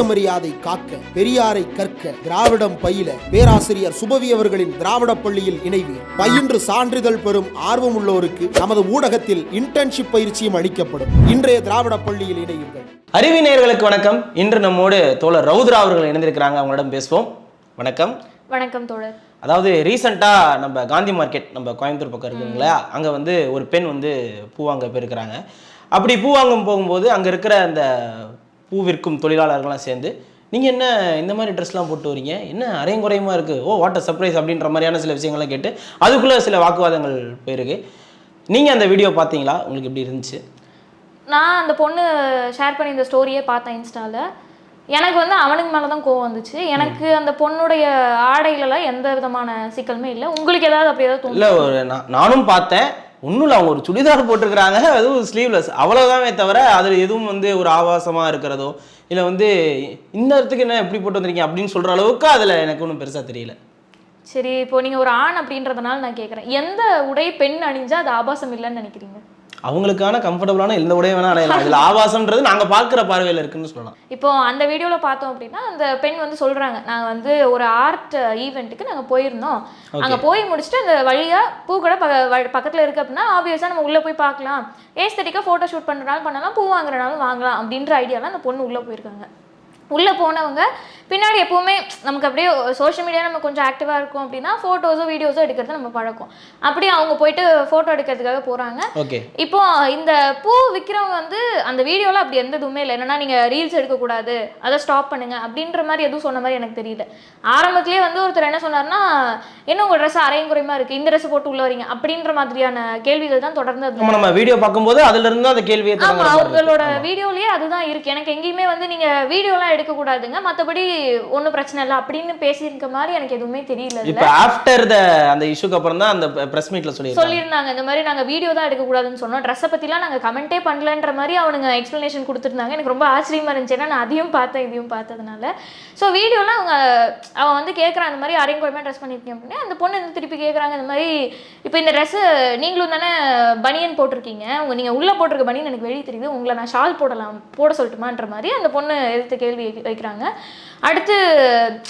சுயமரியாதை காக்க பெரியாரை கற்க திராவிடம் பயில பேராசிரியர் சுபவி அவர்களின் திராவிட பள்ளியில் இணைவீர் பயின்று சான்றிதழ் பெறும் ஆர்வம் உள்ளோருக்கு நமது ஊடகத்தில் இன்டர்ன்ஷிப் பயிற்சியும் அளிக்கப்படும். இன்றைய திராவிட பள்ளியில் இணையுங்கள். அறிவி நேயர்களுக்கு வணக்கம். இன்று நம்மோடு தோழர் ரவுத்ரா அவர்கள் இணைந்திருக்கிறாங்க. அவங்களிடம் பேசுவோம். வணக்கம். வணக்கம் தோழர். அதாவது ரீசெண்டாக நம்ம காந்தி மார்க்கெட் நம்ம கோயம்புத்தூர் பக்கம் இருக்குங்களா அங்கே வந்து ஒரு பெண் வந்து பூ வாங்க போயிருக்கிறாங்க. அப்படி பூ வாங்க போகும்போது அங்கே இருக்கிற அந்த பூ விற்கும் தொழிலாளர்கள்லாம் சேர்ந்து நீங்கள் என்ன இந்த மாதிரி ட்ரெஸ்லாம் போட்டு வரீங்க? என்ன அரைங்குறையமாக இருக்குது ஓ வாட் சர்ப்ரைஸ் அப்படின்ற மாதிரியான சில விஷயங்கள்லாம் கேட்டு அதுக்குள்ளே சில வாக்குவாதங்கள் போயிருக்கு. நீங்கள் அந்த வீடியோ பார்த்தீங்களா? உங்களுக்கு எப்படி இருந்துச்சு? நான் அந்த பொண்ணு ஷேர் பண்ணி இந்த ஸ்டோரியே பார்த்தேன் இன்ஸ்டால. எனக்கு வந்து அவனுக்கு மேலே தான் கோவம் வந்துச்சு. எனக்கு அந்த பொண்ணுடைய ஆடைகளெல்லாம் எந்த விதமான சிக்கலுமே இல்லை. உங்களுக்கு ஏதாவது அப்படி ஏதாவது இல்லை ஒரு நான் நானும் பார்த்தேன். ஒன்றும் இல்லை அவங்க ஒரு சுடிதார் போட்டிருக்கிறாங்க. அதுவும் ஸ்லீவ்லெஸ் அவ்வளோதானே தவிர அதில் எதுவும் வந்து ஒரு ஆபாசமாக இருக்கிறதோ இல்லை வந்து இந்த இடத்துக்கு என்ன எப்படி போட்டு வந்திருக்கீங்க அப்படின்னு சொல்கிற அளவுக்கு அதில் எனக்கு ஒன்றும் பெருசாக தெரியல. சரி இப்போ நீங்கள் ஒரு ஆண் அப்படின்றதுனால நான் கேட்குறேன் எந்த உடை பெண் அணிஞ்சால் அது ஆபாசம் இல்லைன்னு நினைக்கிறீங்க? அவங்களுக்கான கம்ஃபர்டபுளான எந்த உடைய வேணா அடையலாம். இதில் ஆபாசம்ன்றது நாங்கள் பார்க்குற பார்வையில் இருக்குன்னு சொல்லலாம். இப்போ அந்த வீடியோவில் பார்த்தோம் அப்படின்னா அந்த பெண் வந்து சொல்கிறாங்க நாங்கள் வந்து ஒரு ஆர்ட் ஈவெண்ட்டுக்கு நாங்கள் போயிருந்தோம். அங்கே போய் முடிச்சுட்டு அந்த வழியாக பூக்கடை பக்க வ- பக்கத்தில் இருக்கு அப்படின்னா ஆப்வியஸாக நம்ம உள்ளே போய் பார்க்கலாம். ஏஸ்தட்டிக்காக ஃபோட்டோ ஷூட் பண்ணுறனாலும் பண்ணலாம் பூ வாங்குறனாலும் வாங்கலாம் அப்படின்ற ஐடியாவில் அந்த பொண்ணு உள்ளே போயிருக்காங்க. உள்ளே போனவங்க பின்னாடி எப்போவுமே நமக்கு அப்படியே சோஷியல் மீடியா நம்ம கொஞ்சம் ஆக்டிவாக இருக்கும் அப்படின்னா ஃபோட்டோஸோ வீடியோஸோ எடுக்கிறது நம்ம பழக்கம். அப்படியே அவங்க போயிட்டு ஃபோட்டோ எடுக்கிறதுக்காக போகிறாங்க இப்போ இந்த பூ விற்கிறவங்க வந்து அந்த வீடியோவில் அப்படி எந்த இதுவுமே இல்லை. என்னன்னா நீங்கள் ரீல்ஸ் எடுக்கக்கூடாது. அதை ஸ்டாப் பண்ணுங்க அப்படின்ற மாதிரி எதுவும் சொன்ன மாதிரி எனக்கு தெரியல. ஆரம்பத்திலேயே வந்து ஒருத்தர் என்ன சொன்னார்னா என்ன உங்கள் ட்ரெஸ் அரையும் குறைமா இருக்குது இந்த ட்ரெஸ் போட்டு உள்ள வரீங்க. அப்படின்ற மாதிரியான கேள்விகள் தான் தொடர்ந்து அது நம்ம வீடியோ பார்க்கும்போது அதுல இருந்து அந்த கேள்வியை ஆமா. அவங்களோட வீடியோலயே அதுதான் இருக்கு. எனக்கு எங்கேயுமே வந்து நீங்க வீடியோலாம் எடுக்க கூடாதுங்க மத்தபடி ஒண்ணும் பிரச்சனை இல்லை அப்படின்னு பேசியிருக்க மாதிரி எனக்கு எதுவுமே தெரியல இப்போ ஆஃப்டர் த அந்த இஷ்யூக்கு அப்புறம் தான் அந்த ப்ரெஸ் மீட்டில் சொல்லியிருக்காங்க சொல்லியிருந்தாங்க. இந்த மாதிரி நாங்க வீடியோ தான் எடுக்க கூடாதுன்னு சொன்னோம். ட்ரெஸ்ஸை பத்திலாம் நாங்க கமெண்டே பண்ணலன்ற மாதிரி அவனுங்க எக்ஸ்பிளனேஷன் கொடுத்துருந்தாங்க. எனக்கு ரொம்ப ஆச்சரியமா இருந்துச்சு. ஏன்னா நான் அதையும் பார்த்தேன் இதையும் பார்த்ததுனால. ஸோ வீடியோலாம் அவங்க அவன் வந்து கேட்குறான் இந்த மாதிரி அரைங்குறைமா ட்ரெஸ் பண்ணியிருக்கேன் அப்படின்னு. அந்த பொண்ணு வந்து திருப்பி கேட்குறாங்க இந்த மாதிரி இப்போ இந்த ட்ரெஸ்ஸு நீங்களும் தானே பனியன் போட்டிருக்கீங்க. உங்க நீங்கள் உள்ளே போட்டிருக்க பனியன் எனக்கு வெளியே தெரியுது. உங்களை நான் ஷால் போடலாம் போட சொல்லட்டுமான்ற மாதிரி அந்த பொண்ணு எதிர்த்து கேள்வி வைக்க- வைக்கிறாங்க. அடுத்து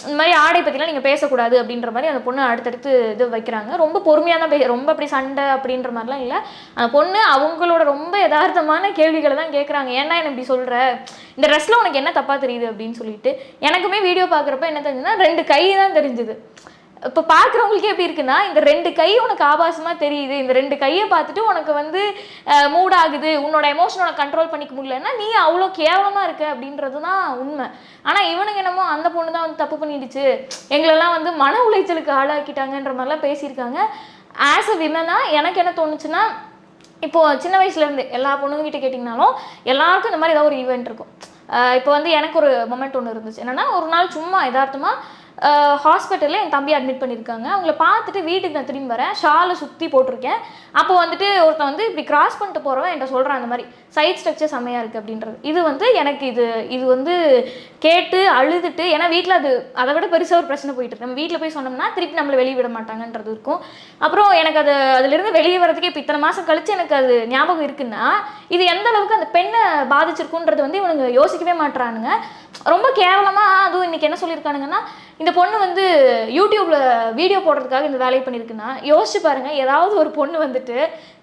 இந்த மாதிரி ஆடை பற்றிலாம் நீங்கள் பேசக்கூடாது அப்படின்ற மாதிரி அந்த பொண்ணு அடுத்தடுத்து இது வைக்கிறாங்க. ரொம்ப பொறுமையாக தான் பே ரொம்ப அப்படி சண்டை அப்படின்ற மாதிரிலாம் இல்லை. அந்த பொண்ணு அவங்களோட ரொம்ப யதார்த்தமான கேள்விகளை தான் கேட்குறாங்க ஏன்டா என்ன இப்படி சொல்கிற இந்த ட்ரெஸ்ஸில் உனக்கு என்ன தப்பாக தெரியுது அப்படின்னு சொல்லிட்டு எனக்குமே வீடியோ பார்க்குறப்ப என்ன தெரிஞ்சுதுன்னா ரெண்டு கை தான் தெரிஞ்சுது. இப்போ பார்க்குறவங்களுக்கே எப்படி இருக்குன்னா இந்த ரெண்டு கை உனக்கு ஆபாசமாக தெரியுது இந்த ரெண்டு கையை பார்த்துட்டு உனக்கு வந்து மூட் ஆகுது உன்னோட எமோஷனோட கண்ட்ரோல் பண்ணிக்க முடியலன்னா நீ அவ்வளோ கேவலமாக இருக்க அப்படின்றது தான் உண்மை. ஆனால் இவனுங்க என்னமோ அந்த பொண்ணு தான் வந்து தப்பு பண்ணிடுச்சு எங்களெல்லாம் வந்து மன உளைச்சலுக்கு ஆளாக்கிட்டாங்கன்ற மாதிரிலாம் பேசியிருக்காங்க. ஆஸ் அ விமனாக எனக்கு என்ன தோணுச்சுன்னா இப்போது சின்ன வயசுலேருந்து எல்லா பொண்ணுங்க கிட்ட கேட்டிங்கனாலும் எல்லாருக்கும் இந்த மாதிரி ஏதாவது ஒரு ஈவெண்ட் இருக்கும். இப்போ வந்து எனக்கு ஒரு மொமெண்ட் ஒன்று இருந்துச்சு. என்னென்னா ஒரு நாள் சும்மா யதார்த்தமாக ஹாஸ்பிட்டலில் என் தம்பி அட்மிட் பண்ணியிருக்காங்க அவங்கள பார்த்துட்டு வீட்டுக்கு நான் திரும்பி வரேன். ஷாலை சுற்றி போட்டிருக்கேன். அப்போ வந்துட்டு ஒருத்தன் வந்து இப்படி கிராஸ் பண்ணிட்டு போகிறவன் என்கிட்ட சொல்கிறான் அந்த மாதிரி. சைட் ஸ்ட்ரக்சர் செம்மையாக இருக்குது அப்படின்றது. இது வந்து எனக்கு இது இது வந்து கேட்டு அழுதுட்டு ஏன்னா வீட்டில் அது அதை விட பெருசாக ஒரு பிரச்சனை போயிட்டு இருக்கு. நம்ம வீட்டில் போய் சொன்னோம்னா திருப்பி நம்மளை வெளியே விட மாட்டாங்கன்றது இருக்கும். அப்புறம் எனக்கு அது அதுலேருந்து வெளியே வரதுக்கு இப்போ இத்தனை மாதம் கழிச்சு எனக்கு அது ஞாபகம் இருக்குன்னா இது எந்த அளவுக்கு அந்த பெண்ணை பாதிச்சிருக்குன்றது வந்து இவனுங்க யோசிக்கவே மாட்றானுங்க. ரொம்ப கேவலமாக அதுவும் இன்றைக்கி என்ன சொல்லியிருக்கானுங்கன்னா இந்த பொண்ணு வந்து யூடியூப்பில் வீடியோ போடுறதுக்காக இந்த வேலையை பண்ணியிருக்குன்னா யோசிச்சு பாருங்கள் ஏதாவது ஒரு பொண்ணு வந்துட்டு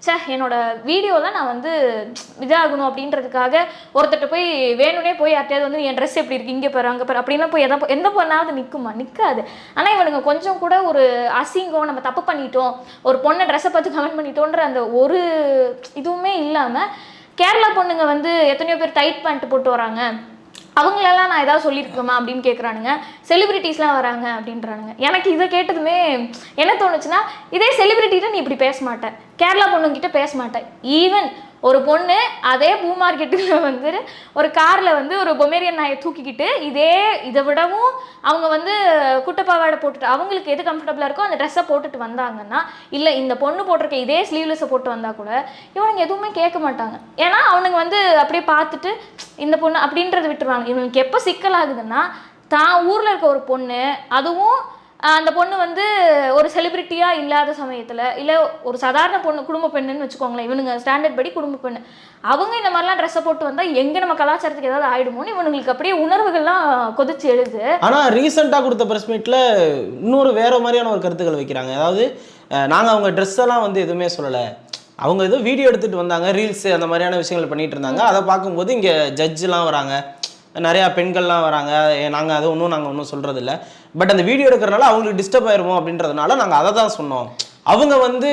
சே என்னோட வீடியோவில் நான் வந்து இதாகணும் அப்படின்றதுக்காக ஒருத்தர்கிட்ட போய் வேணும்னே போய் யார்ட்டையாவது வந்து என் ட்ரெஸ் எப்படி இருக்குது இங்கே பாரு அங்கே பாரு அப்படின்லாம் போய் எதா எந்த பொண்ணாவது நிற்குமா நிற்காது ஆனால் இவனுங்க கொஞ்சம் கூட ஒரு அசிங்கம் நம்ம தப்பு பண்ணிட்டோம் ஒரு பொண்ணை ட்ரெஸ்ஸை பார்த்து கமெண்ட் பண்ணிட்டோன்ற அந்த ஒரு இதுவுமே இல்லாமல் கேரளா பொண்ணுங்க வந்து எத்தனையோ பேர் டைட் பேண்ட் போட்டு வராங்க. அவங்களெல்லாம் நான் ஏதாவது சொல்லியிருக்கோமா அப்படின்னு கேட்குறானுங்க செலிபிரிட்டிஸ்லாம் வராங்க அப்படின்றானுங்க. எனக்கு இதை கேட்டதுமே என்ன தோணுச்சுன்னா இதே செலிபிரிட்டிகிட்ட நீ இப்படி பேச மாட்டேன் கேரளா பொண்ணுங்கிட்ட பேச மாட்டேன் ஈவன் ஒரு பொண்ணு அதே பூ மார்க்கெட்டில் வந்து ஒரு காரில் வந்து ஒரு பொமேரியன் நாயை தூக்கிக்கிட்டு இதே இதை விடவும் அவங்க வந்து குட்டப்பாவாடை போட்டுட்டு அவங்களுக்கு எது கம்ஃபர்டபுளாக இருக்கோ அந்த ட்ரெஸ்ஸை போட்டுட்டு வந்தாங்கன்னா இல்லை இந்த பொண்ணு போட்டிருக்க இதே ஸ்லீவ்லெஸ்ஸை போட்டு வந்தால் கூட இவனுங்க எதுவுமே கேட்க மாட்டாங்க. ஏன்னா அவனுங்க வந்து அப்படியே பார்த்துட்டு இந்த பொண்ணு அப்படின்றத விட்டுருவாங்க. இவனுக்கு எப்போ சிக்கலாகுதுன்னா தான் ஊரில் இருக்க ஒரு பொண்ணு அதுவும் அந்த பொண்ணு வந்து ஒரு செலிபிரிட்டியா இல்லாத சமயத்துல இல்ல ஒரு சாதாரண பொண்ணு குடும்ப பெண்ணுன்னு வச்சுக்கோங்களேன் இவனுங்க ஸ்டாண்டர்ட் படி குடும்ப பெண்ணு. அவங்க இந்த மாதிரிலாம் ட்ரெஸ்ஸை போட்டு வந்தா எங்க நம்ம கலாச்சாரத்துக்கு ஏதாவது ஆயிடுமோன்னு இவனுங்களுக்கு அப்படியே உணர்வுகள்லாம் கொதிச்சு எழுது. ஆனா ரீசெண்டாக கொடுத்த ப்ரெஸ் மீட்ல இன்னொரு வேற மாதிரியான ஒரு கருத்துக்கள் வைக்கிறாங்க. அதாவது அஹ், நாங்க அவங்க ட்ரெஸ் எல்லாம் வந்து எதுவுமே சொல்லலை. அவங்க ஏதோ வீடியோ எடுத்துட்டு வந்தாங்க ரீல்ஸ் அந்த மாதிரியான விஷயங்கள் பண்ணிட்டு இருந்தாங்க. அதை பார்க்கும்போது இங்க ஜட்ஜ்லாம் வராங்க. நிறையா பெண்கள்லாம் வராங்க. நாங்கள் அதை ஒன்றும் நாங்கள் ஒன்றும் சொல்கிறதில்ல பட் அந்த வீடியோ எடுக்கிறனால அவங்களுக்கு டிஸ்டர்ப் ஆயிருமோ அப்படின்றதுனால நாங்கள் அதை தான் சொன்னோம். அவங்க வந்து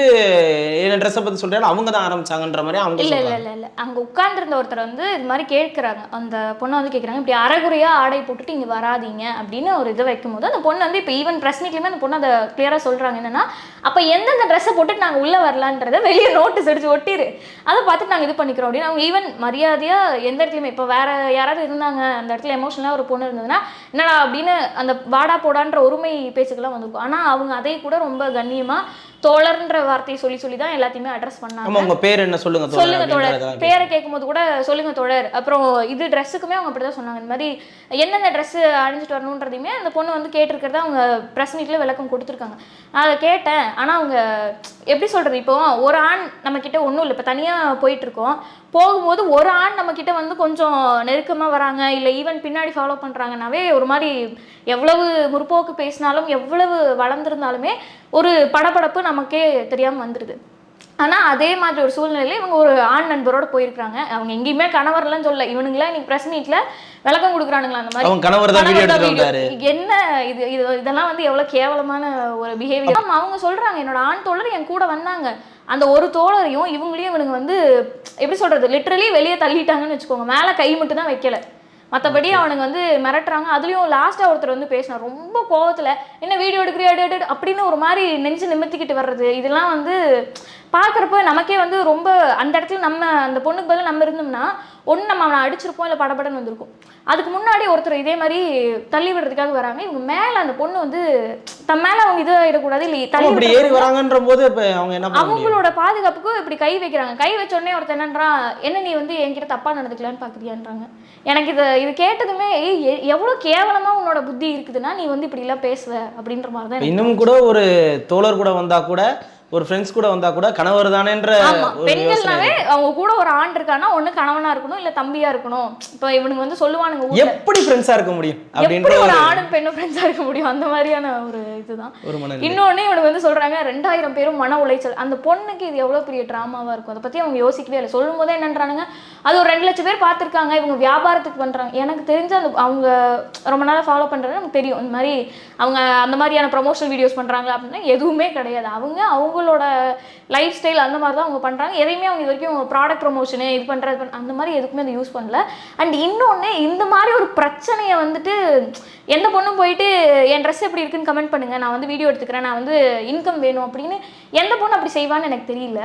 என்ன ட்ரெஸ்ஸை பத்தி சொல்றேன் அவங்க தான் ஆரம்பிச்சாங்கன்ற மாதிரி அவங்க இல்ல இல்ல. இல்ல இல்ல. அங்க உட்கார்ந்திருந்த ஒருத்தர் வந்து இது மாதிரி கேட்கறாங்க. அந்த பொண்ணை வந்து கேட்கறாங்க. இப்படி அரைகுறையா ஆடை போட்டுட்டு இங்க வராதீங்க அப்படின்னு ஒரு இதை வைக்கும்போது அந்த பொண்ணு வந்து இப்போ ஈவன் பிரஸ் மீட்லயுமே அந்த பொண்ணு அதை கிளியரா சொல்றாங்க. என்னன்னா அப்ப எந்தெந்த ட்ரெஸ்ஸை போட்டுட்டு நாங்க உள்ள வரலான்றத வெளியே நோட்டீஸ் அடிச்சு ஒட்டிரு. அதை பார்த்துட்டு நாங்க இது பண்ணிக்கிறோம் அப்படின்னு. அவங்க ஈவன் மரியாதையா எந்த இடத்துலயுமே இப்போ வேற யாராவது இருந்தாங்க அந்த இடத்துல எமோஷனலா ஒரு பொண்ணு இருந்ததுன்னா என்னடா அப்படின்னு அந்த வாடா போடான்ற ஒருமை பேச்சுக்கெல்லாம் வந்திருக்கும் ஆனா அவங்க அதை கூட ரொம்ப கண்ணியமா தோழர்ன்ற வார்த்தையை சொல்லி சொல்லி தான் எல்லாத்தையுமே அட்ரஸ் பண்ணாங்க. உங்க பேர் என்ன சொல்லுங்க சொல்லுங்க தோழர். பேரை கேட்கும்போது கூட சொல்லுங்க தோழர். அப்புறம் இது ட்ரெஸ்ஸுக்குமே அவங்க அப்படிதான் சொன்னாங்க. இந்த மாதிரி என்னென்ன ட்ரெஸ் அணிஞ்சிட்டு வரணுன்றதையுமே அந்த பொண்ணு வந்து கேட்டிருக்கிறத அவங்க ப்ரெஸ் மீட்ல விளக்கம் கொடுத்துருக்காங்க. நான் அதை கேட்டேன். ஆனா அவங்க எப்படி சொல்றது? இப்போ ஒரு ஆண் நம்ம கிட்ட ஒன்றும் இல்லை. இப்போ தனியா போயிட்டு இருக்கோம் போகும்போது ஒரு ஆண் நம்ம கிட்ட வந்து கொஞ்சம் நெருக்கமா வராங்க. இல்லை ஈவன் பின்னாடி ஃபாலோ பண்றாங்கனாவே ஒரு மாதிரி எவ்வளவு முற்போக்கு பேசினாலும் எவ்வளவு வளர்ந்துருந்தாலுமே ஒரு படபடப்பு நமக்கே தெரியாம வந்துடுது ஆனா அதே மாதிரி ஒரு சூழ்நிலையில இவங்க ஒரு ஆண் நண்பரோட போயிருக்காங்க அவங்க எங்கேயுமே கணவர்லாம் சொல்ல இவனுங்களாம் இன்னைக்கு பிரஸ் மீட்ல விளக்கம் கொடுக்குறானுங்களா அந்த மாதிரி? என்ன இது இது இதெல்லாம் வந்து எவ்வளவு கேவலமான ஒரு பிஹேவியர் அவங்க சொல்றாங்க என்னோட ஆண் தோழர் என் கூட வந்தாங்க. அந்த ஒரு தோழரையும் இவங்களையும் இவனுங்க வந்து எப்படி சொல்றது லிட்டரலி வெளியே தள்ளிட்டாங்கன்னு வச்சுக்கோங்க. மேல கை மட்டும் தான் வைக்கல. மற்றபடி அவனுங்க வந்து மிரட்டுறாங்க. அதுலயும் லாஸ்ட்டாக ஒருத்தர் வந்து பேசினார். ரொம்ப கோவத்துல என்ன வீடியோ எடுக்கிறியா எடு, அப்படின்னு ஒரு மாதிரி நெஞ்சு நிமித்திக்கிட்டு வர்றது. இதெல்லாம் வந்து பார்க்குறப்ப நமக்கே வந்து ரொம்ப அந்த இடத்துல நம்ம அந்த பொண்ணுக்கு பதிலா நம்ம இருந்தோம்னா ஒன்று நம்ம அவனை அடிச்சிருப்போம் இல்லை படபடன்னு வந்திருக்கும். அதுக்கு முன்னாடி ஒருத்தர் இதே மாதிரி தள்ளி விடுறதுக்காக வராங்க. இவங்க மேலே அந்த பொண்ணு வந்து தம் மேலே அவங்க இது ஆயிடக்கூடாது இல்லை தள்ளி ஏறி வராங்கன்ற போது அவங்க என்ன அவங்களோட பாதுகாப்புக்கு இப்படி கை வைக்கிறாங்க. கை வச்ச உடனே ஒருத்தர் என்னன்றான் என்ன நீ வந்து என்கிட்ட தப்பா நடந்துக்கலான்னு பாக்குறியான்றாங்க. எனக்கு இது இது கேட்டதுமே எவ்வளோ எ- உன்னோட புத்தி இருக்குதுன்னா நீ வந்து இப்படிலாம் பேசுவ? அப்படின்ற மாதிரி தான் இன்னும் கூட ஒரு தோழர் கூட வந்தால் கூட ஒரு ஃப்ரெண்ட்ஸ் கூட வந்தா கூட கணவர் தானேன்ற பெண்கள்னாவே அவங்க கூட ஒரு ஆண் இருக்கான்னா ஒண்ணு கணவனா இருக்கணும் இல்ல தம்பியா இருக்கணும். இப்போ இவனுங்க வந்து சொல்லுவானுங்க எப்படி ஃப்ரெண்ட்ஸா இருக்க முடியும் அப்படின்ற ஒரு ஆணும் பெண்ணும் ஃப்ரெண்ட்ஸா இருக்க முடியும்? அந்த மாதிரியான ஒரு இதுதான். இன்னொன்னு இவனுக்கு வந்து சொல்றாங்க ரெண்டாயிரம் பேரும் மன உளைச்சல். அந்த பொண்ணுக்கு இது எவ்வளவு பெரிய ட்ராமாவா இருக்கும்? அதை பத்தி அவங்க யோசிக்கவே இல்லை. சொல்லும் போதே என்னன்றானுங்க அது ஒரு ரெண்டு லட்சம் பேர் பார்த்திருக்காங்க இவங்க வியாபாரத்துக்கு பண்றாங்க. எனக்கு தெரிஞ்ச அந்த அவங்க ரொம்ப நாளா ஃபாலோ பண்றது நமக்கு தெரியும். இந்த மாதிரி அவங்க அந்த மாதிரியான ப்ரொமோஷனல் வீடியோஸ் பண்றாங்க அப்படின்னா எதுவுமே கிடையாது. அவங்க அவங்களோட லைஃப் ஸ்டைல் அந்த மாதிரி தான் அவங்க பண்ணுறாங்க எதையுமே அவங்க இது வரைக்கும் ப்ராடக்ட் ப்ரொமோஷனு இது பண்ணுறது அந்த மாதிரி எதுக்குமே அதை யூஸ் பண்ணல. அண்ட் இன்னொன்று இந்த மாதிரி ஒரு பிரச்சனையை வந்துட்டு எந்த பொண்ணும் போயிட்டு என் ட்ரெஸ் எப்படி இருக்குன்னு கமெண்ட் பண்ணுங்கள் நான் வந்து வீடியோ எடுத்துக்கிறேன். நான் வந்து இன்கம் வேணும் அப்படின்னு எந்த பொண்ணு அப்படி செய்வான்னு எனக்கு தெரியல.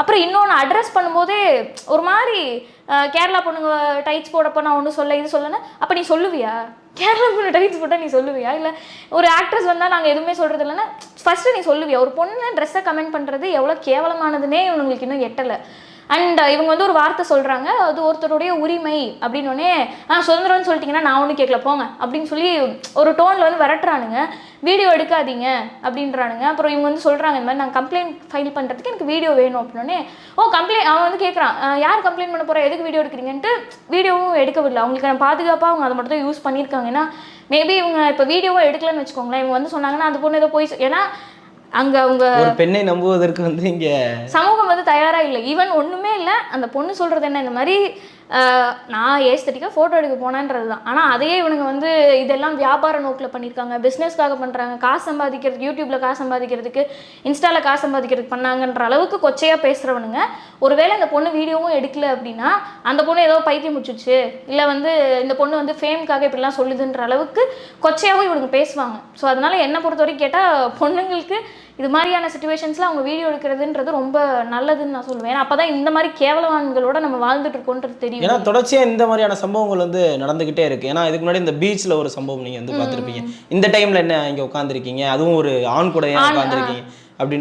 அப்புறம் இன்னொன்று அட்ரஸ் பண்ணும்போதே ஒரு மாதிரி கேரளா பொண்ணுங்க டைட்ஸ் போடப்போ நான் ஒன்றும் சொல்ல இது சொல்லணும் அப்போ நீ சொல்லுவியா? கேரளா பொண்ணு டைட்ஸ் போட்டால் நீ சொல்லுவியா? இல்லை ஒரு ஆக்ட்ரஸ் வந்தால் நாங்கள் எதுவுமே சொல்கிறது இல்லைன்னா ஃபஸ்ட்டு நீ சொல்லுவியா? ஒரு பொண்ணு ட்ரெஸ்ஸை கமெண்ட் பண்ணுறது எவ்வளோ கேவலமானதுன்னே இவங்களுக்கு இன்னும் எட்டலை. அண்ட் uh, இவங்க வந்து ஒரு வார்த்தை சொல்கிறாங்க அது ஒருத்தருடைய உரிமை அப்படின்னோடனே ஆ சுதந்திரம்னு சொல்லிட்டீங்கன்னா நான் ஒன்றும் கேட்கல போங்க. அப்படின்னு சொல்லி ஒரு டோனில் வந்து விரட்டுறானுங்க. வீடியோ எடுக்காதீங்க அப்படின்றானுங்க. அப்புறம் இவங்க வந்து சொல்கிறாங்க இந்த மாதிரி நான் கம்ப்ளைண்ட் ஃபைல் பண்ணுறதுக்கு எனக்கு வீடியோ வேணும் அப்படின்னே ஓ கம்ப்ளைண்ட் அவன் வந்து கேட்குறான் யார் கம்ப்ளைண்ட் பண்ண போகிறா எதுக்கு வீடியோ எடுக்கிறீங்கன்ட்டு வீடியோவும் எடுக்கவில்லை. அவங்களுக்கு நான் பாதுகாப்பாக அவங்க அதை மட்டும் தான் யூஸ் பண்ணியிருக்காங்க. ஏன்னா மேபி இவங்க இப்போ வீடியோவும் எடுக்கலன்னு வச்சுக்கோங்களேன். இவங்க வந்து சொன்னாங்கன்னா அந்த பொண்ணு ஏதோ போய் ஏன்னா அங்கே அவங்க ஒரு பெண்ணை நம்புவதற்கு வந்து இங்க சமூகம் வந்து தயாரா இல்லை. ஈவன் ஒண்ணுமே இல்லை. அந்த பொண்ணு சொல்றது என்ன? இந்த மாதிரி நான் ஏஸ்தட்டிக்காக ஃபோட்டோ எடுக்க போனேன்றது தான். ஆனால் அதையே இவனுங்க வந்து இதெல்லாம் வியாபார நோக்கில் பண்ணியிருக்காங்க பிஸ்னஸ்க்காக பண்ணுறாங்க காசு சம்பாதிக்கிறதுக்கு யூடியூப்பில் காசு சம்பாதிக்கிறதுக்கு இன்ஸ்டாவில் காசு சம்பாதிக்கிறதுக்கு பண்ணாங்கன்ற அளவுக்கு கொச்சையாக பேசுகிறவனுங்க ஒருவேளை இந்த பொண்ணு வீடியோவும் எடுக்கல அப்படின்னா அந்த பொண்ணு ஏதோ பைத்தியம் முடிச்சிடுச்சு இல்லை வந்து இந்த பொண்ணு வந்து ஃபேம்க்காக இப்படிலாம் சொல்லுதுன்ற அளவுக்கு கொச்சையாகவும் இவனுங்க பேசுவாங்க. ஸோ அதனால் என்னை பொறுத்த வரைக்கும் கேட்டால் பொண்ணுங்களுக்கு இது மாதிரியான சுச்சுவேஷன்ஸ்ல அவங்க வீடியோ எடுக்கிறதுன்றது ரொம்ப நல்லதுன்னு நான் சொல்லுவேன் ஏன்னா அப்பதான் இந்த மாதிரி கேவலவான்களோட நம்ம வாழ்ந்துட்டு இருக்கோன்றது தெரியும். ஏன்னா தொடர்ச்சியா இந்த மாதிரியான சம்பவங்கள் வந்து நடந்துகிட்டே இருக்கு. ஏன்னா இதுக்கு முன்னாடி இந்த பீச்ல ஒரு சம்பவம் நீங்க வந்து பார்த்திருப்பீங்க. இந்த டைம்ல என்ன இங்க உட்காந்துருக்கீங்க அதுவும் ஒரு ஆண் கூட உட்காந்துருக்கீங்க.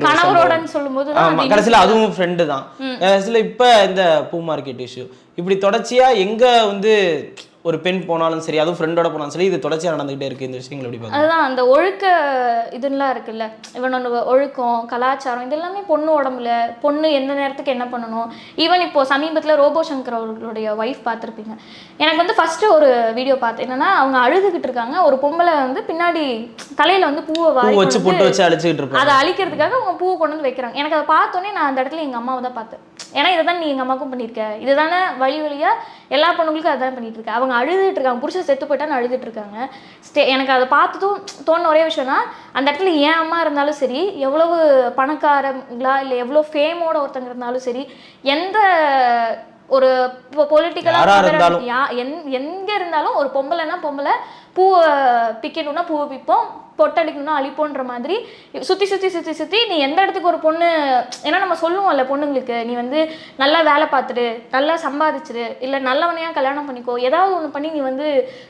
கணவரோடன்னு சொல்லும்போது தான் ஆமா கடைசியில அதுவும் ஃப்ரெண்டு தான் கடைசியில இப்ப இந்த பூ மார்க்கெட் இஷ்யூ இப்படி தொடர்ச்சியா எங்க வந்து ஒரு பெண் போனாலும் சரி அதுவும் ஃப்ரெண்டோட போனாலும் சரி இது தொடர்ச்சியாக நடந்துகிட்டே இருக்கு. இந்த விஷயங்கள் எப்படி அதுதான் அந்த ஒழுக்க இதெல்லாம் இருக்குல்ல. இவனோட ஒழுக்கம் கலாச்சாரம் இது எல்லாமே பொண்ணு உடம்புல பொண்ணு எந்த நேரத்துக்கு என்ன பண்ணணும்? ஈவன் இப்போ சமீபத்தில் ரோபோ சங்கர் அவர்களுடைய ஒய்ஃப் பார்த்துருப்பீங்க. எனக்கு வந்து ஃபர்ஸ்ட் ஒரு வீடியோ பார்த்தேன். என்னன்னா அவங்க அழுதுகிட்டு இருக்காங்க. ஒரு பொம்பளை வந்து பின்னாடி தலையில வந்து பூவை வாரி வச்சு பொட்டு வச்சு அழிச்சுக்கிட்டு இருப்பாங்க. அதை அழிக்கிறதுக்காக அவங்க பூவை கொண்டு வந்து வைக்கிறாங்க. எனக்கு அதை பார்த்தோன்னே நான் அந்த இடத்துல எங்கள் அம்மாவை தான் பார்த்தேன். ஏன்னா இதை தான் நீ எங்கள் அம்மாவுக்கும் பண்ணியிருக்க. இதுதானே வழி வழியா எல்லா பொண்ணுங்களுக்கும் அதான் பண்ணிட்டு இருக்க அவங்க அழுதுட்டு இருக்காங்க. புருஷன் செத்து போயிட்டான்னு அழுதுட்டு இருக்காங்க. ஸ்டே எனக்கு அதை பார்த்ததும் தோணுன ஒரே விஷயம்னா அந்த இடத்துல என் அம்மா இருந்தாலும் சரி எவ்வளவு பணக்காரங்களா இல்லை எவ்வளோ ஃபேமோட ஒருத்தங்க இருந்தாலும் சரி எந்த ஒரு. பொலிட்டிக்கலாக எங்க இருந்தாலும் ஒரு பொம்பளைன்னா பொம்பளை பூவை பிக்கணும்னா பூவை பிப்போம் பொட்டடிக்கணும்னா அழிப்போன்ற மாதிரி. சுற்றி சுற்றி சுற்றி சுற்றி நீ எந்த இடத்துக்கு ஒரு பொண்ணு ஏன்னா நம்ம சொல்லுவோம்ல பொண்ணுங்களுக்கு நீ வந்து நல்லா வேலை பார்த்துடு நல்லா சம்பாதிச்சிடு இல்லை நல்லவனையாக கல்யாணம் பண்ணிக்கோ ஏதாவது ஒன்று பண்ணி நீ வந்து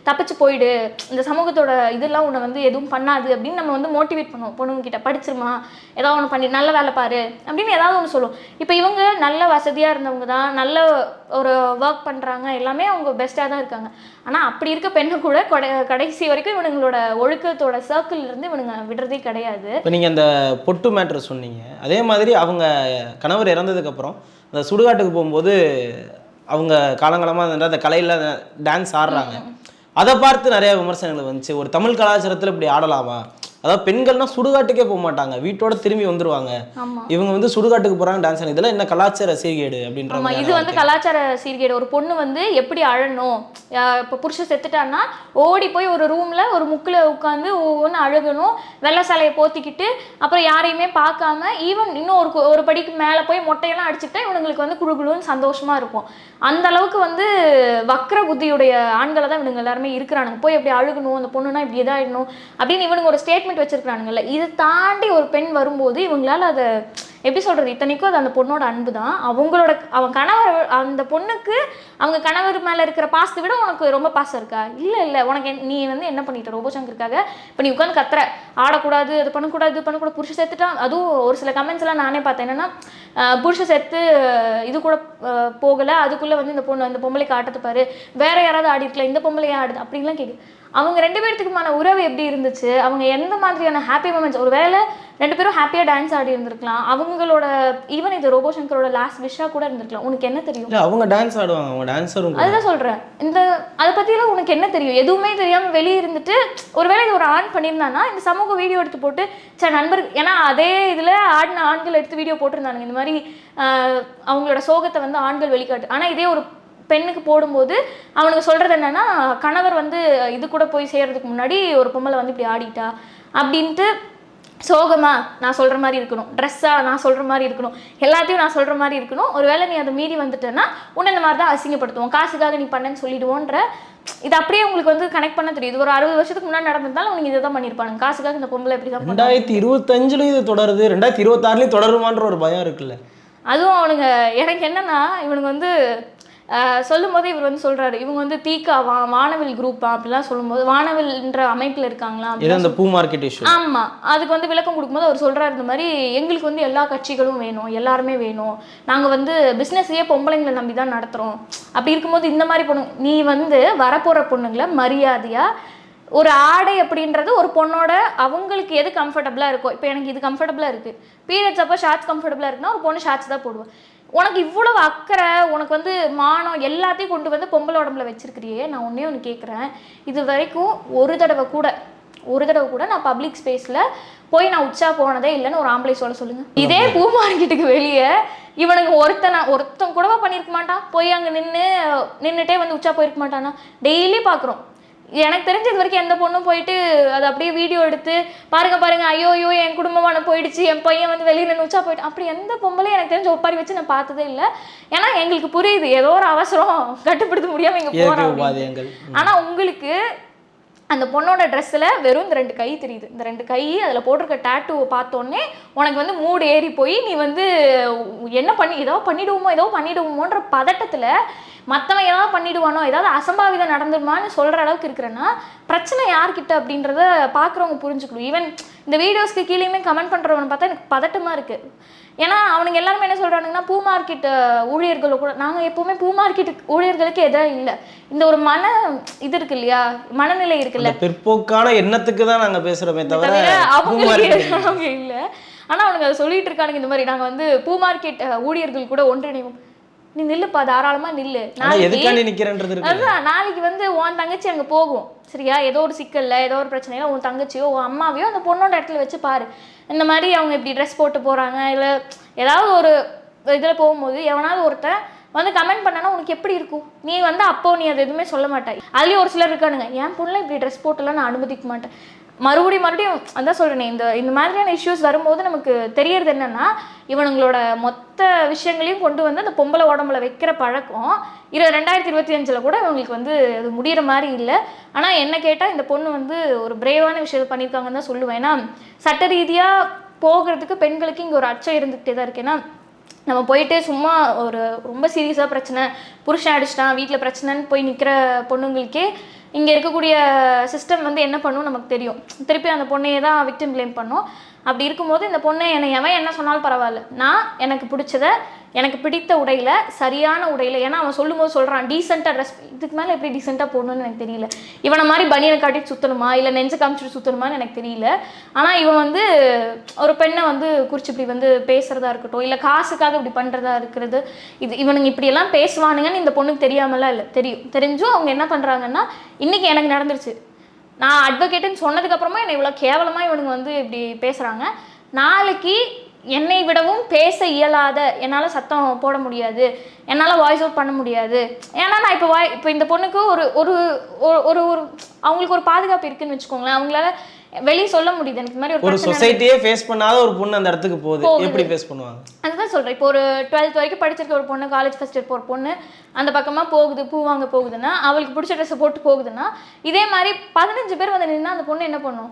தப்பிச்சு போயிடு இந்த சமூகத்தோட இதெல்லாம் உன்னை வந்து எதுவும் பண்ணாது அப்படின்னு நம்ம வந்து மோட்டிவேட் பண்ணுவோம். பொண்ணுங்கிட்ட படிச்சிருமா ஏதாவது ஒன்று பண்ணி நல்ல வேலை பாரு அப்படின்னு ஏதாவது ஒன்று சொல்லுவோம். இப்போ இவங்க நல்ல வசதியாக இருந்தவங்க தான் நல்ல ஒரு ஒர்க் பண்ணுறாங்க எல்லாமே அவங்க பெஸ்ட்டாக தான் இருக்காங்க. ஆனால் அப்படி இருக்க பெண்ணை கூட கொடை கடைசி வரைக்கும் இவனுங்களோட ஒழுக்கத்தோட சர்க்கிள் இருந்து இவனுங்க விடுறதே கிடையாது. இப்போ நீங்கள் அந்த பொட்டு மேட்ரு சொன்னீங்க. அதே மாதிரி அவங்க கணவர் இறந்ததுக்கப்புறம் அந்த சுடுகாட்டுக்கு போகும்போது அவங்க காலங்காலமாக அந்த கலையில் டான்ஸ் ஆடுறாங்க. அதை பார்த்து நிறைய விமர்சனங்கள் வந்துச்சு. ஒரு தமிழ் கலாச்சாரத்தில் இப்படி ஆடலாமா? அதாவது பெண்கள்னா சுடுகாட்டுக்கே போக மாட்டாங்க. வீட்டோட திரும்பி வந்துருவாங்க. இவங்க வந்து சுடுகாட்டுக்கு போறாங்க டான்ஸ் ஆடி இதெல்லாம் என்ன கலாச்சார சீர்கேடு அப்படின்ற இது வந்து கலாச்சார சீர்கேடு. ஒரு பொண்ணு வந்து எப்படி அழணும்? இப்ப புருஷன் செத்துட்டான்னா ஓடி போய் ஒரு ரூம்ல ஒரு முக்குல உட்காந்து ஒவ்வொன்று அழுகணும் வெள்ளை சாலையை போத்திக்கிட்டு அப்புறம் யாரையுமே பார்க்காம ஈவன் இன்னும் ஒரு ஒரு படிக்கு மேலே போய் மொட்டையெல்லாம் அடிச்சுட்டா இவனுங்களுக்கு வந்து குழு குழுன்னு சந்தோஷமா இருக்கும். அந்த அளவுக்கு வந்து வக்ர புத்தியுடைய ஆண்களை தான் இவனுங்க எல்லாருமே இருக்கிறானுங்க. போய் எப்படி அழுகணும் அந்த பொண்ணுனா இப்படி இதாயிடணும் அப்படின்னு இவனுங்க ஒரு ஸ்டேட்மெண்ட் வச்சிருக்கானுங்கல்ல இதை தாண்டி ஒரு பெண் வரும்போது இவங்களால அதை எப்படி சொல்றது இத்தனைக்கும் அது அந்த பொண்ணோட அன்பு தான் அவங்களோட அவன் கணவர் அந்த பொண்ணுக்கு அவங்க கணவர் மேல இருக்கிற பாசத்தை விட உனக்கு ரொம்ப பாசம் இருக்கா? இல்ல இல்ல. உனக்கு என்- நீ வந்து என்ன பண்ணிட்ட? ரோபோ சங்கருக்காக? இப்போ நீ உட்காந்து கத்துற. ஆடக்கூடாது அது பண்ணக்கூடாது இது பண்ணக்கூடாது. புருஷன் செத்துட்டான் அதுவும் ஒரு சில கமெண்ட்ஸ் எல்லாம் நானே பார்த்தேன். என்னன்னா புருஷ புருஷன் செத்து இது கூட போகலை போகல. அதுக்குள்ள வந்து இந்த பொண்ணு அந்த பொம்பளைக்கு ஆட்டத்தை பாரு. வேற யாராவது ஆடி இருக்கல இந்த பொம்பளை ஏன் ஆடுது அப்படின்லாம் கேட்குது அவங்க ரெண்டு பேர்த்துக்குமான உறவு எப்படி இருந்துச்சு? அவங்க எந்த மாதிரியான ஹாப்பி மூமெண்ட்ஸ் ஒரு வேளை ரெண்டு பேரும் ஹாப்பியாக டான்ஸ் ஆடி இருந்திருக்கலாம். அவங்களோட ஈவன் இது ரோபோ சங்கரோட லாஸ்ட் விஷா கூட இருந்திருக்கலாம். உனக்கு என்ன தெரியும்? அவங்க டான்ஸ் ஆடுவாங்க. அவங்க டான்ஸரும் அதுதான் சொல்றேன். இந்த அதை பத்தியெல்லாம் உனக்கு என்ன தெரியும்? எதுவுமே தெரியாம வெளியே இருந்துட்டு ஒருவேளை இது ஒரு ஆண் பண்ணியிருந்தானா இந்த சமூக வீடியோ எடுத்து போட்டு சரி நண்பர் ஏன்னா அதே இதுல ஆடின ஆண்கள் எடுத்து வீடியோ போட்டிருந்தானுங்க. இந்த மாதிரி அவங்களோட சோகத்தை வந்து ஆண்கள் வெளிக்காட்டு. ஆனா இதே ஒரு பெண்ணுக்கு போடும்போது அவனுக்கு சொல்றது என்னன்னா கணவர் வந்து இது கூட போய் சேர்றதுக்கு முன்னாடி ஒரு பொம்பளை வந்து இப்படி ஆடிட்டா? அப்படின்ட்டு சோகமா நான் சொல்ற மாதிரி இருக்கணும். ட்ரெஸ்ஸா நான் சொல்ற மாதிரி இருக்கணும். எல்லாத்தையும் நான் சொல்ற மாதிரி இருக்கணும். ஒருவேளை நீ அதை மீறி வந்துட்டேன்னா உன்னை இந்த மாதிரி தான் அசிங்கப்படுத்துவோம். காசுக்காக நீ பண்ணேன்னு சொல்லிடுவோன்ற. இது அப்படியே உங்களுக்கு வந்து கனெக்ட் பண்ண தெரியுது ஒரு அறுபது வருஷத்துக்கு முன்னாடி நடந்திருந்தாலும் உனக்கு இதை தான் பண்ணியிருப்பாங்க. காசுக்காக இந்த பொம்பளை இப்படி தான். ரெண்டாயிரத்தி இருபத்தஞ்சுலயும் இது தொடருது. ரெண்டாயிரத்தி இருபத்தாறுலயும் தொடருமான்ற ஒரு பயம் இருக்குல்ல. அதுவும் அவனுங்க எனக்கு என்னன்னா இவனுங்க வந்து ஆஹ், சொல்லும்போது இவர் வந்து சொல்றாரு இவங்க வந்து தீக்காவா வானவில் குரூப்பா அப்படிலாம் சொல்லும்போது வானவில்ன்ற அமைப்பில் இருக்காங்களா அந்த பூ மார்க்கெட் இஷ்யூ ஆமா அதுக்கு வந்து விளக்கம் கொடுக்கும்போது அவர் சொல்றாரு இந்த மாதிரி எங்களுக்கு வந்து எல்லா கட்சிகளும் வேணும் எல்லாருமே வேணும். நாங்க வந்து பிசினஸையே பொம்பளைங்களை நம்பி தான் நடத்துறோம். அப்படி இருக்கும்போது இந்த மாதிரி பொண்ணு நீ வந்து வரப்போற பொண்ணுங்களை மரியாதையா ஒரு ஆடை அப்படின்றது ஒரு பொண்ணோட அவங்களுக்கு எது கம்ஃபர்டபுளாக இருக்கோ இப்போ எனக்கு இது கம்ஃபர்டபுளாக இருக்குது பீரியட்ஸ் அப்போ ஷார்ட்ஸ் கம்ஃபர்டபுளாக இருக்குன்னா ஒரு பொண்ணு ஷார்ட்ஸ் தான் போடுவேன் உனக்கு இவ்வளவு அக்கறை உனக்கு வந்து மானம் எல்லாத்தையும் கொண்டு வந்து பொம்பளை உடம்புல வச்சிருக்கிறியே நான் ஒன்றே ஒன்று கேட்குறேன் இது வரைக்கும் ஒரு தடவை கூட ஒரு தடவை கூட நான் பப்ளிக் ஸ்பேஸில் போய் நான் உச்சா போனதே இல்லைன்னு ஒரு ஆம்பளை சொல்ல சொல்லுங்க. இதே பூ மார்க்கெட்டுக்கு வெளியே இவனுங்க ஒருத்தனை ஒருத்தன் கூடவா பண்ணியிருக்க மாட்டான். போய் அங்கே நின்று நின்றுட்டே வந்து உச்சா போயிருக்க மாட்டானா? டெய்லி பார்க்குறோம் எனக்கு தெரிஞ்ச இது வரைக்கும் எந்த பொண்ணும் போயிட்டு அதை அப்படியே வீடியோ எடுத்து பாருங்க பாருங்க ஐயோ ஐயோ என் குடும்பமான போயிடுச்சு என் பையன் வந்து வெளியில நுச்சா போயிட்டு அப்படி எந்த பொம்பளையும் எனக்கு தெரிஞ்ச ஒப்பாரி வச்சு நான் பார்த்ததே இல்லை. ஏன்னா எங்களுக்கு புரியுது ஏதோ ஒரு அவசரம் கட்டுப்படுத்த முடியாம இங்க இயற்கை போறோம் அப்படின்னு. உபாதையங்கள். ஆனா உங்களுக்கு அந்த பொண்ணோட ட்ரெஸ்ஸில் வெறும் இந்த ரெண்டு கை தெரியுது. இந்த ரெண்டு கை அதில் போட்டிருக்க டேட்டூவை பார்த்தோன்னே உனக்கு வந்து மூடு ஏறி போய் நீ வந்து என்ன பண்ணி ஏதோ பண்ணிடுவோமோ ஏதோ பண்ணிடுவோமோன்ற பதட்டத்தில் மற்றவன் ஏதாவது பண்ணிடுவானோ ஏதாவது அசம்பாவிதம் நடந்துருமான்னு சொல்கிற அளவுக்கு இருக்கிறேன்னா பிரச்சனை யார்கிட்ட அப்படின்றத பார்க்குறவங்க புரிஞ்சுக்கணும். ஈவன் இந்த வீடியோஸ்க்கு கீழேயுமே கமெண்ட் பண்ணுறவனை பார்த்தா எனக்கு பதட்டமாக இருக்குது ஏன்னா அவனுங்க எல்லாருமே என்ன சொல்கிறானுங்கன்னா பூ மார்க்கெட் ஊழியர்கள் கூட நாங்கள் எப்போவுமே பூ மார்க்கெட் ஊழியர்களுக்கு எதாவது இல்லை. இந்த ஒரு மன இது இருக்கு இல்லையா? மனநிலை இருக்குல்ல பிற்போக்கான எண்ணத்துக்கு தான் நாங்க பேசுறோமே தவிர அவங்களுக்கு இல்ல. ஆனா அவனுங்க அதை சொல்லிட்டு இருக்கானுங்க இந்த மாதிரி. நாங்க வந்து பூ மார்க்கெட் ஊழியர்கள் கூட ஒன்றிணைவோம். நீ நில்லுப்பா தாராளமா நில்லு. நாளைக்கு அதான் நாளைக்கு வந்து உன் தங்கச்சி அங்க போகும். சரியா? ஏதோ ஒரு சிக்கல்ல ஏதோ ஒரு பிரச்சனையில உன் தங்கச்சியோ உன் அம்மாவையோ அந்த பொண்ணோட இடத்துல வச்சு பாரு. இந்த மாதிரி அவங்க இப்படி ட்ரெஸ் போட்டு போறாங்க இல்ல ஏதாவது ஒரு இதுல போகும்போது எவனாவது ஒருத்தன் வந்து கமெண்ட் பண்ணனா உனக்கு எப்படி இருக்கும்? நீ வந்து அப்போ நீ அது எதுவுமே சொல்ல மாட்டாய் அதுலயும் ஒரு சிலர் இருக்கானுங்க என் பொண்ணுல இப்படி ட்ரெஸ் போட்டுலாம் நான் அனுமதிக்க மாட்டேன். மறுபடியும் மறுபடியும் அதான் சொல்கிறேனே இந்த இந்த மாதிரியான இஷ்யூஸ் வரும்போது நமக்கு தெரியறது என்னென்னா இவனுங்களோட மொத்த விஷயங்களையும் கொண்டு வந்து அந்த பொம்பளை உடம்புல வைக்கிற பழக்கம் இரு ரெண்டாயிரத்தி இருபத்தி அஞ்சில் கூட இவங்களுக்கு வந்து அது முடிகிற மாதிரி இல்லை. ஆனால் என்ன கேட்டால் இந்த பொண்ணு வந்து ஒரு பிரேவான விஷயத்தை பண்ணியிருக்காங்கன்னு தான் சொல்லுவேன். ஏன்னா சட்ட ரீதியாக போகிறதுக்கு பெண்களுக்கு இங்கே ஒரு அச்சம் இருந்துகிட்டே தான் இருக்கு. ஏன்னா நம்ம போயிட்டு சும்மா ஒரு ரொம்ப சீரியஸாக பிரச்சனை புருஷன் அடிச்சிட்டான் வீட்டில் பிரச்சனைன்னு போய் நிற்கிற பொண்ணுங்களுக்கே இங்கே இருக்கக்கூடிய சிஸ்டம் வந்து என்ன பண்ணும் நமக்கு தெரியும். திருப்பி அந்த பொண்ணையே தான் விக்டிம் பிளேம் பண்ணும். அப்படி இருக்கும்போது இந்த பொண்ணை என்னை எவன் என்ன சொன்னாலும் பரவாயில்ல. நான் எனக்கு பிடிச்சத எனக்கு பிடித்த உடையில சரியான உடையில ஏன்னா அவன் சொல்லும்போது சொல்கிறான் டீசெண்டாக ட்ரெஸ் இதுக்கு மேலே எப்படி டீசெண்டாக போடணும்னு எனக்கு தெரியல. இவனை மாதிரி பனியனை காட்டிட்டு சுற்றணுமா இல்லை நெஞ்சு காமிச்சிட்டு சுற்றணுமான்னு எனக்கு தெரியல. ஆனால் இவன் வந்து ஒரு பெண்ணை வந்து குறிச்சு இப்படி வந்து பேசுறதா இருக்கட்டும் இல்லை காசுக்காக இப்படி பண்ணுறதா இருக்கிறது இது இவனுங்க இப்படியெல்லாம் பேசுவானுங்கன்னு இந்த பொண்ணுக்கு தெரியாமலாம் இல்லை. தெரியும். தெரிஞ்சும் அவங்க என்ன பண்ணுறாங்கன்னா இன்னைக்கு எனக்கு நடந்துருச்சு. நான் அட்வொகேட்டுன்னு சொன்னதுக்கப்புறமா என்னை இவ்வளோ கேவலமாக இவனுங்க வந்து இப்படி பேசுகிறாங்க நாளைக்கு என்னை விடவும் பேச இயலாத என்னால் சத்தம் போட முடியாது என்னால் வாய்ஸ் அவுட் பண்ண முடியாது. ஏன்னா நான் இப்போ வாய் இப்போ இந்த பொண்ணுக்கு ஒரு ஒரு ஒரு ஒரு ஒரு அவங்களுக்கு ஒரு பாதுகாப்பு இருக்குன்னு வச்சுக்கோங்களேன். அவங்களால வெளியே சொல்ல முடியுது. எனக்கு மாதிரி ஒரு ஒரு சொசைட்டியே ஃபேஸ் பண்ணாத ஒரு பொண்ணு அந்த இடத்துக்கு போகுது. எப்படி ஃபேஸ் பண்ணுவாங்க? அதுதான் சொல்கிறேன் இப்போ ஒரு டுவெல்த் வரைக்கும் படிச்சிருக்க ஒரு பொண்ணு காலேஜ் ஃபஸ்ட் இயர் போகிற பொண்ணு அந்த பக்கமாக போகுது பூ வாங்க போகுதுன்னா அவளுக்கு பிடிச்ச ட்ரெஸ்ஸை போட்டு போகுதுன்னா இதே மாதிரி பதினஞ்சு பேர் வந்து நின்னா அந்த பொண்ணு என்ன பண்ணும்?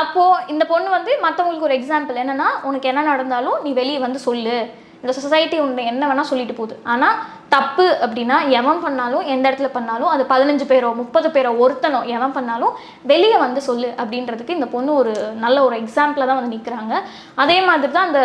அப்போது இந்த பொண்ணு வந்து மற்றவங்களுக்கு ஒரு எக்ஸாம்பிள் என்னன்னா உனக்கு என்ன நடந்தாலும் நீ வெளியே வந்து சொல்லு. இந்த சொசைட்டி உன்னை என்ன வேணால் சொல்லிட்டு போகுது. ஆனால் தப்பு அப்படின்னா எவன் பண்ணாலும் எந்த இடத்துல பண்ணாலும் அது பதினஞ்சு பேரோ முப்பது பேரோ ஒருத்தனோ எவன் பண்ணாலும் வெளியே வந்து சொல்லு. அப்படின்றதுக்கு இந்த பொண்ணு ஒரு நல்ல ஒரு எக்ஸாம்பிளாக தான் வந்து நிற்கிறாங்க அதே மாதிரி தான் அந்த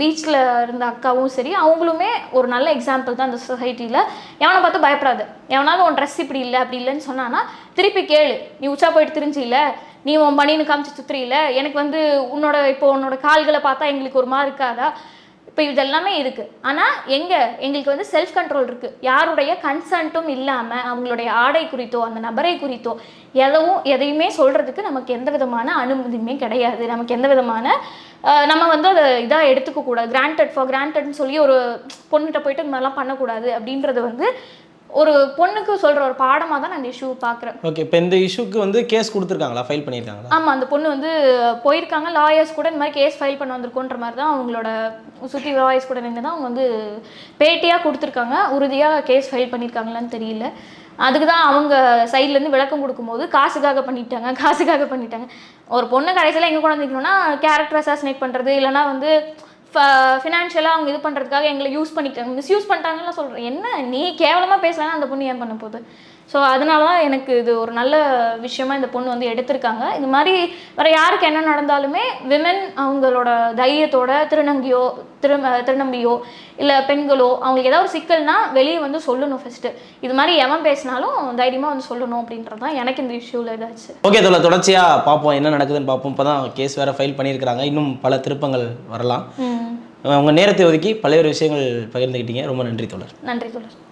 பீச்சில் இருந்த அக்காவும் சரி அவங்களுமே ஒரு நல்ல எக்ஸாம்பிள் தான் அந்த சொசைட்டியில் எவனை பார்த்து பயப்படாது. எவனாவது உன் ட்ரெஸ் இப்படி இல்லை அப்படி இல்லைன்னு சொன்னான்னா திருப்பி கேளு. நீ உச்சா போயிட்டு தெரிஞ்சு இல்லை நீ உன் பனின்னு காமிச்சு சுத்துறியில எனக்கு வந்து உன்னோட இப்போ உன்னோட கால்களை பார்த்தா எங்களுக்கு ஒரு மாதிரி இருக்காதா? இப்போ இதெல்லாமே இருக்குது ஆனால் எங்கே? எங்களுக்கு வந்து செல்ஃப் கண்ட்ரோல் இருக்குது யாருடைய கன்சன்ட்டும் இல்லாமல் அவங்களுடைய ஆடை குறித்தோ அந்த நபரை குறித்தோ எதவும் எதையுமே சொல்கிறதுக்கு நமக்கு எந்த விதமான அனுமதியுமே கிடையாது. நமக்கு எந்த விதமான நம்ம வந்து அதை இதாக எடுத்துக்க கூடாது கிராண்டட் ஃபார் கிராண்டட்னு சொல்லி ஒரு பொண்ணுகிட்ட போயிட்டு இந்த மாதிரிலாம் பண்ணக்கூடாது அப்படின்றது வந்து ஒரு பொண்ணுக்கு சொல்ற ஒரு பாடமாக தான் நான் இந்த இஷ்யூ பார்க்குறேன். ஓகே இப்போ இந்த இஷ்யூக்கு வந்து கேஸ் கொடுத்துருக்காங்களா? ஃபைல் பண்ணியிருக்காங்களா? ஆமாம் அந்த பொண்ணு வந்து போயிருக்காங்க. லாயர்ஸ் கூட இந்த மாதிரி கேஸ் ஃபைல் பண்ண வந்திருக்கோன்ற மாதிரி தான் அவங்களோட சுற்றி லாயர்ஸ் கூட நின்று தான் அவங்க வந்து பேட்டியாக கொடுத்துருக்காங்க. உறுதியாக கேஸ் ஃபைல் பண்ணியிருக்காங்களான்னு தெரியல. அதுக்கு தான் அவங்க சைட்லேருந்து விளக்கம் கொடுக்கும்போது காசுக்காக பண்ணிட்டாங்க காசுக்காக பண்ணிட்டாங்க. ஒரு பொண்ணு கடைசியில் எங்கே கொண்டு வந்துக்கணும்னா கேரக்டர் அசாசினேட் பண்ணுறது இல்லைனா வந்து ஃபினான்ஷியலாக அவங்க இது பண்ணுறதுக்காக எங்களை யூஸ் பண்ணிட்டாங்க மிஸ்யூஸ் பண்ணிட்டாங்கன்னு சொல்கிறேன் என்ன? நீ கேவலமாக பேசலாம் அந்த பொண்ணு ஏன் பண்ண போகுது? ஸோ அதனால தான் எனக்கு இது ஒரு நல்ல விஷயமா இந்த பொண்ணு வந்து எடுத்திருக்காங்க. இது மாதிரி வேறு யாருக்கு என்ன நடந்தாலுமே விமன் அவங்களோட தைரியத்தோட திருநங்கியோ திரு திருநம்பியோ இல்லை பெண்களோ அவங்களுக்கு ஏதாவது ஒரு சிக்கல்னா வெளியே வந்து சொல்லணும் ஃபஸ்ட்டு இது மாதிரி எவன் பேசினாலும் தைரியமாக வந்து சொல்லணும் அப்படின்றது தான் எனக்கு இந்த இஷ்யூவில் இதாச்சு. ஓகே தோழர். தொடர்ச்சியாக பார்ப்போம் என்ன நடக்குதுன்னு பார்ப்போம் இப்போ தான் கேஸ் வேறு ஃபைல் பண்ணியிருக்கிறாங்க. இன்னும் பல திருப்பங்கள் வரலாம். உங்கள் நேரத்தை ஒதுக்கி பல்வேறு விஷயங்கள் பகிர்ந்துக்கிட்டீங்க ரொம்ப நன்றி தோழர். நன்றி தோழர்.